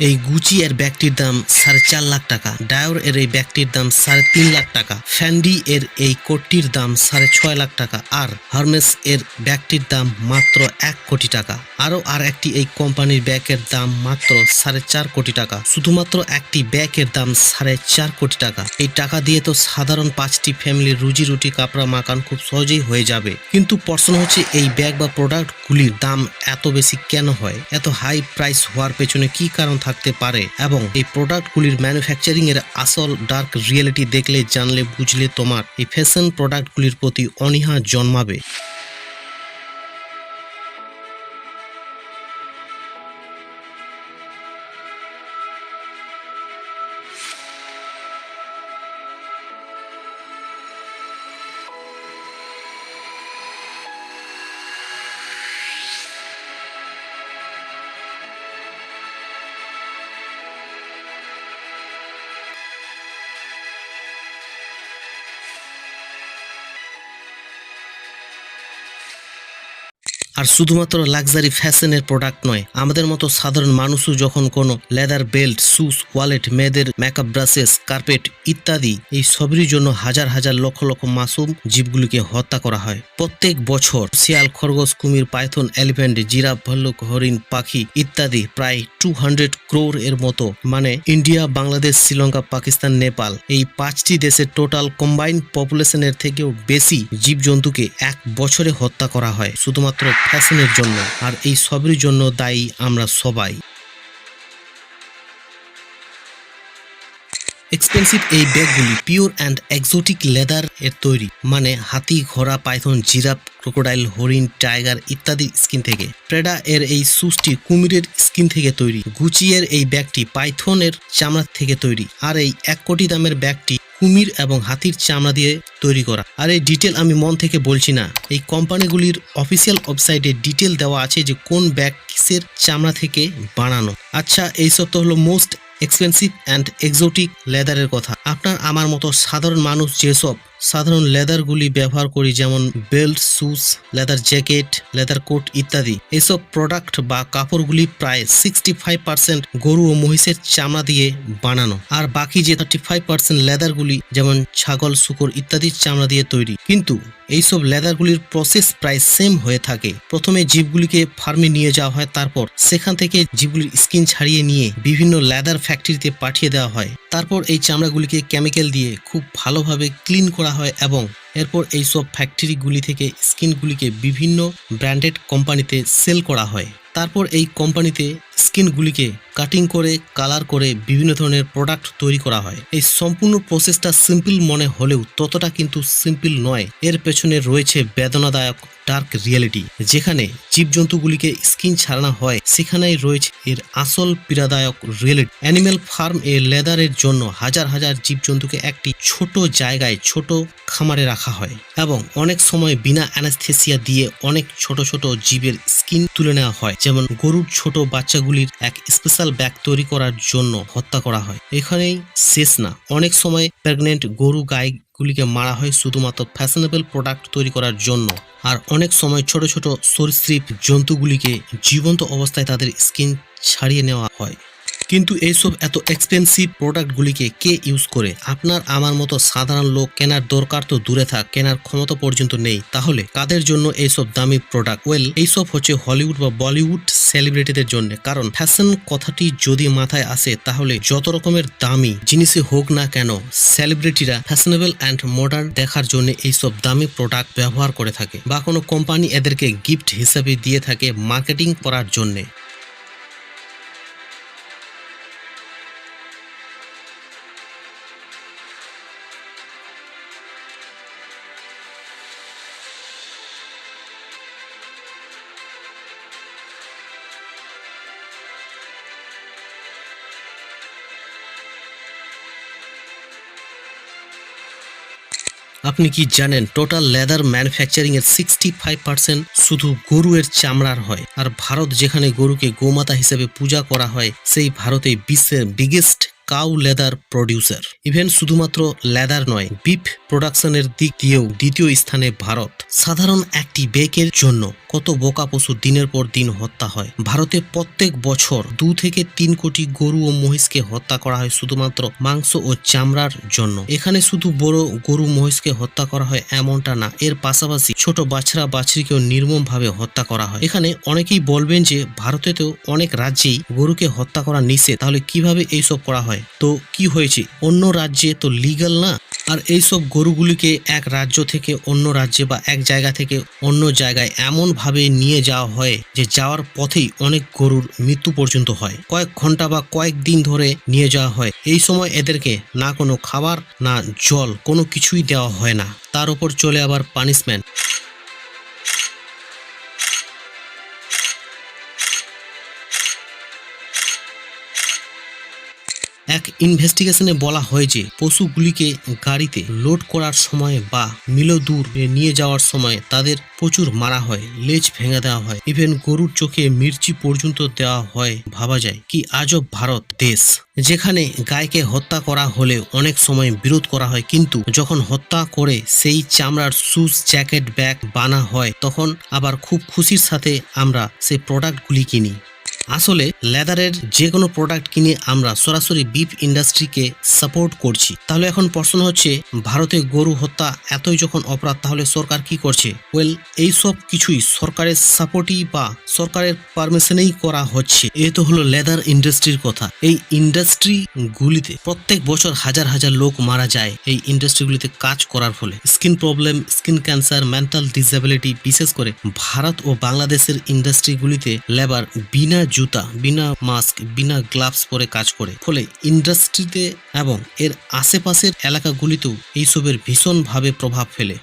এই গুচি এর ব্যাগটির দাম সাড়ে চার লাখ টাকা। ডায়োর এর এই ব্যাগটির দাম সাড়ে তিন লাখ টাকা। ফ্যান্ডি এর এই কোটটির দাম সাড়ে ছয় লাখ টাকা। আর হারমেস এর ব্যাগটির দাম মাত্র এক কোটি টাকা। আরও আর একটি এই কোম্পানির ব্যাগের দাম মাত্র সাড়ে চার কোটি টাকা। শুধুমাত্র একটি ব্যাগের দাম সাড়ে চার কোটি টাকা। এই টাকা দিয়ে তো সাধারণ পাঁচটি ফ্যামিলির রুজি রুটি কাপড়া মাকান খুব সহজেই হয়ে যাবে। কিন্তু প্রশ্ন হচ্ছে, এই ব্যাগ বা প্রোডাক্টগুলির দাম এত বেশি কেন হয়? এত হাই প্রাইস হওয়ার পেছনে কি কারণ থাকতে পারে এবং এই প্রোডাক্টগুলির ম্যানুফ্যাকচারিং এর আসল ডার্ক রিয়েলিটি দেখলে, জানলে, বুঝলে তোমার এই ফ্যাশন প্রোডাক্টগুলির প্রতি অনীহা জন্মাবে। আর শুধুমাত্র লাক্সারি ফ্যাশনের প্রোডাক্ট নয়, আমাদের মতো সাধারণ মানুষও যখন কোনো লেদার বেল্ট শুজ ওয়ালেট মেয়েদের মেকআপ ব্রাশেস কার্পেট ইত্যাদি, এই সবেরই জন্য হাজার হাজার লক্ষ লক্ষ মাসুম জীবগুলিকে হত্যা করা হয়। প্রত্যেক বছর শিয়াল, খরগোশ, কুমির, পাইথন এলিফ্যান্ট জিরাফ, ভল্লুক, হরিণ, পাখি ইত্যাদি প্রায় টু হান্ড্রেড ক্রোর এর মতো মানে ইন্ডিয়া, বাংলাদেশ, শ্রীলঙ্কা, পাকিস্তান, নেপাল, এই পাঁচটি দেশের টোটাল কম্বাইন্ড পপুলেশনের থেকেও বেশি জীবজন্তুকে এক বছরে হত্যা করা হয়। শুধুমাত্র ফ্যাশনের জন্য, আর এই সবের জন্য দায়ী আমরা সবাই। এক্সপেন্সিভ এই ব্যাগগুলি পিওর অ্যান্ড এক্সোটিক লেদার এর তৈরি মানে হাতি, ঘোড়া, পাইথন, জিরাফ ক্রোকোডাইল হরিণ টাইগার ইত্যাদি স্কিন থেকে। প্রেডা এর এই সুসটি কুমিরের স্কিন থেকে তৈরি। গুচি এর এই ব্যাগটি পাইথনের চামড়া থেকে তৈরি। আর এই এক কোটি দামের ব্যাগটি কুমির এবং হাতির চামড়া দিয়ে তৈরি করা। আর এই ডিটেল আমি মন থেকে বলছি না। এই কোম্পানিগুলির অফিসিয়াল ওয়েবসাইটে ডিটেল দেওয়া আছে যে কোন ব্যাগ কিসের চামড়া থেকে বানানো। আচ্ছা এই সব তো হলো মোস্ট এক্সপেন্সিভ অ্যান্ড এক্সোটিক লেদারের কথা। আপনার আমার মতো সাধারণ মানুষ যেসব সাধারণ লেদারগুলি ব্যবহার করি, যেমন belt, shoes, leather jacket, leather coat ইত্যাদি, এসব প্রোডাক্ট বা কাপড়গুলি প্রায় সিক্সটি ফাইভ পার্সেন্ট গরু ও মহিষের চামড়া দিয়ে বানানো। আর বাকি যে থার্টি ফাইভ পার্সেন্ট লেদারগুলি, যেমন ছাগল, শুকর ইত্যাদির চামড়া দিয়ে তৈরি। কিন্তু এইসব লেদারগুলির প্রসেস প্রায় সেম হয়ে থাকে। প্রথমে জীবগুলিকে ফার্মে নিয়ে যাওয়া হয়, তারপর সেখান থেকে জীবগুলির স্কিন ছাড়িয়ে নিয়ে বিভিন্ন লেদার ফ্যাক্টরিতে পাঠিয়ে দেওয়া হয়। তারপর এই চামড়াগুলিকে কেমিক্যাল দিয়ে খুব ভালোভাবে ক্লিন করা হয় এবং এরপর এই সব ফ্যাক্টরিগুলি থেকে স্কিনগুলিকে বিভিন্ন ব্র্যান্ডেড কোম্পানিতে সেল করা হয়। তারপর এই কোম্পানিতে স্কিনগুলিকে কাটিং করে, কালার করে বিভিন্ন ধরনের প্রোডাক্ট তৈরি করা হয়। এই সম্পূর্ণ প্রসেসটা সিম্পল মনে হলেও ততটা কিন্তু সিম্পল নয়। এর পেছনে রয়েছে বেদনাদায়ক ডার্ক রিয়েলিটি, যেখানে জীবজন্তুগুলিকে স্কিন ছাড়ানো হয়, সেখানেই রয়েছে এর আসল পীড়াদায়ক রিয়েলিটি। অ্যানিম্যাল ফার্ম এর লেদারের জন্য হাজার হাজার জীবজন্তুকে একটি ছোট জায়গায় ছোট খামারে রাখা হয় এবং অনেক সময় বিনা অ্যানাস্থেসিয়া দিয়ে অনেক ছোট ছোট জীবের স্কিন তুলে নেওয়া হয়। যেমন গরুর ছোট বাচ্চাগুলির এক স্পেশাল ব্যাগ তৈরি করার জন্য হত্যা করা হয়। এখানেই শেষ না। অনেক সময় প্রেগনেন্ট গরু গাই গুলিকে মারা হয় শুধুমাত্র ফ্যাশনেবল প্রোডাক্ট তৈরি করার জন্য। আর অনেক সময় ছোট ছোট সরীসৃপ জন্তুগুলিকে জীবন্ত অবস্থায় তাদের স্কিন ছাড়িয়ে নেওয়া হয়। কিন্তু এইসব এত এক্সপেন্সিভ প্রোডাক্টগুলিকে কে ইউজ করে? আপনার, আমার মতো সাধারণ লোক কেনার দরকার তো দূরে থাক, কেনার ক্ষমতা পর্যন্ত নেই। তাহলে কাদের জন্য এইসব দামি প্রোডাক্ট ওয়েল এইসব হচ্ছে হলিউড বা বলিউড সেলিব্রিটিদের জন্য। কারণ ফ্যাশন কথাটি যদি মাথায় আসে, তাহলে যত রকমের দামি জিনিসই হোক না কেন সেলিব্রিটিরা ফ্যাশনেবল অ্যান্ড মডার্ন দেখার জন্য এইসব দামি প্রোডাক্ট ব্যবহার করে থাকে বা কোনো কোম্পানি এদেরকে গিফট হিসেবে দিয়ে থাকে মার্কেটিং করার জন্যে। আপনি কি জানেন টোটাল লেদার ম্যানুফ্যাকচারিং এর সিক্সটি ফাইভ পার্সেন্ট শুধু গরু এর চামড়ার হয়। আর ভারত যেখানে গরুকে গোমাতা হিসেবে পূজা করা হয়, সেই ভারতে বিশ্বের biggest cow leather producer even শুধুমাত্র লেদার নয় বিফ প্রোডাকশনের দিক দিয়েও দ্বিতীয় স্থানে ভারত। সাধারণ একটি বেকের জন্য কত বোকা পশু দিনের পর দিন হত্যা হয়। ভারতে প্রত্যেক বছর দু থেকে তিন কোটি গরু ও মহিষকে হত্যা করা হয় শুধুমাত্র মাংস ও চামড়ার জন্য। এখানে শুধু বড় গরু মহিষকে হত্যা করা হয় এমনটা না, এর পাশাপাশি ছোট বাছরা বাছরিকেও নির্মমভাবে হত্যা করা হয়। এখানে অনেকেই বলবেন যে, ভারতেতেও অনেক রাজ্যেই গরুকে হত্যা করা নিষেধ। তাহলে কীভাবে এইসব করা হয়? তো কি হয়েছে? অন্য রাজ্যে তো লিগাল না? আর এই সব গরুগুলিকে এক রাজ্য থেকে অন্য রাজ্যে বা এক জায়গা থেকে অন্য জায়গায় এমনভাবে নিয়ে যাওয়া হয় যে যাওয়ার পথেই অনেক গরুর মৃত্যু পর্যন্ত হয়। কয়েক ঘণ্টা বা কয়েক দিন ধরে নিয়ে যাওয়া হয়। এই সময় এদেরকে না কোনো খাবার, না জল, কোনো কিছুই দেওয়া হয় না। তার উপর চলে আবার পানিশমেন্ট এক ইনভেস্টিগেশনে বলা হয় যে পশুগুলিকে গাড়িতে লোড করার সময় বা মিলো দূর নিয়ে যাওয়ার সময় তাদের প্রচুর মারা হয়, লেজ ভেঙে দেওয়া হয়। ইভেন গরুর চোখে মির্চি পর্যন্ত দেওয়া হয় ভাবা যায় কি আজব ভারত দেশ। যেখানে গায়কে হত্যা করা হলে অনেক সময় বিরোধ করা হয়, কিন্তু যখন হত্যা করে সেই চামড়ার শুজ জ্যাকেট ব্যাগ বানা হয়, তখন আবার খুব খুশির সাথে আমরা সেই প্রোডাক্টগুলি কিনি। আসলে লেদারের যে কোনো প্রোডাক্ট কিনে আমরা সরাসরি বিফ ইন্ডাস্ট্রিকে সাপোর্ট করছি। তাহলে এখন প্রশ্ন হচ্ছে, ভারতে গরু হত্যা এতই যখন অপরাধ, তাহলে সরকার কি করছে? ওয়েল এই সব কিছুই সরকারের সাপোর্টই বা সরকারের পারমিশনেই করা হচ্ছে। এ তো হলো লেদার ইন্ডাস্ট্রির কথা। এই ইন্ডাস্ট্রি গুলিতে প্রত্যেক বছর হাজার হাজার লোক মারা যায় এই ইন্ডাস্ট্রিগুলিতে কাজ করার ফলে। Skin problem skin cancer mental disability বিশেষ করে ভারত ও বাংলাদেশের ইন্ডাস্ট্রিগুলিতে লেবার বিনা জুতা, বিনা মাস্ক, বিনা গ্লাভস পরে কাজ করে। ফলে ইন্ডাস্ট্রিতে এবং এর আশেপাশের এলাকাগুলিতেও এইসবের ভীষণভাবে প্রভাব ফেলে।